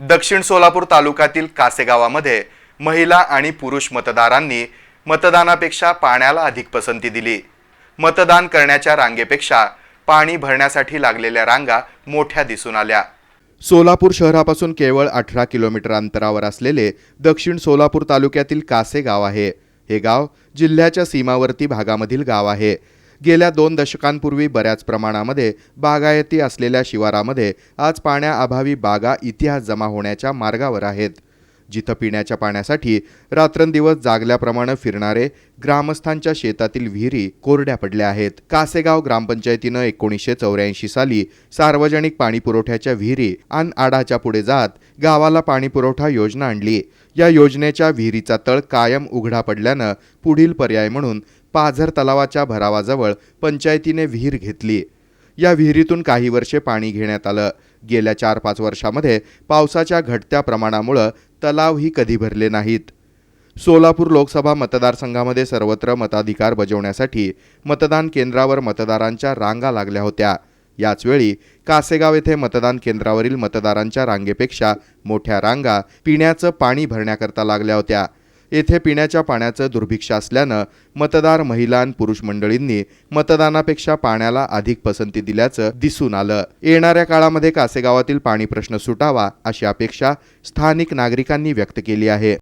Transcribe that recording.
दक्षिण सोलापूर तालुक्यातील कासेगावामध्ये महिला आणि पुरुष मतदारांनी मतदानापेक्षा पाण्याला अधिक पसंती दिली. मतदान करण्याच्या रांगेपेक्षा पाणी भरण्यासाठी लागलेल्या रांगा मोठ्या दिसून आल्या. सोलापूर शहरापासून केवळ अठरा किलोमीटर अंतरावर असलेले दक्षिण सोलापूर तालुक्यातील कासे गाव आहे. हे गाव जिल्ह्याच्या सीमावर्ती भागामधील गाव आहे. गेल्या दोन दशकांपूर्वी बऱ्याच प्रमाणामध्ये बागायती असलेल्या शिवारामध्ये आज पाण्याअभावी बागा इतिहास जमा होण्याच्या मार्गावर आहेत. जिथं पिण्याच्या पाण्यासाठी रात्रंदिवस जागल्याप्रमाणे फिरणारे ग्रामस्थांच्या शेतातील विहिरी कोरड्या पडल्या आहेत. कासेगाव ग्रामपंचायतीनं एकोणीसशे चौऱ्याऐंशी साली सार्वजनिक पाणीपुरवठ्याच्या विहिरी आण आडाच्या पुढे जात गावाला पाणीपुरवठा योजना आणली. या योजनेच्या विहिरीचा तळ कायम उघडा पडल्यानं पुढील पर्याय म्हणून पाझर तलावाच्या भरावाजवळ पंचायतीने विहीर घेतली. या विहिरीतून काही वर्षे पाणी घेण्यात आलं. गेल्या चार पाच वर्षामध्ये पावसाच्या घटत्या प्रमाणामुळं तलावही कधी भरले नाहीत. सोलापूर लोकसभा मतदारसंघामध्ये सर्वत्र मताधिकार बजावण्यासाठी मतदान केंद्रावर मतदारांच्या रांगा लागल्या होत्या. याचवेळी कासेगाव येथे मतदान केंद्रावरील मतदारांच्या रांगेपेक्षा मोठ्या रांगा पिण्याचं पाणी भरण्याकरता लागल्या होत्या. येथे पिण्याच्या पाण्याचं दुर्भिक्ष असल्यानं मतदार महिला आणि पुरुष मंडळींनी मतदानापेक्षा पाण्याला अधिक पसंती दिल्याचं दिसून आलं. येणाऱ्या काळामध्ये कासेगावातील पाणी प्रश्न सुटावा अशी अपेक्षा स्थानिक नागरिकांनी व्यक्त केली आहे.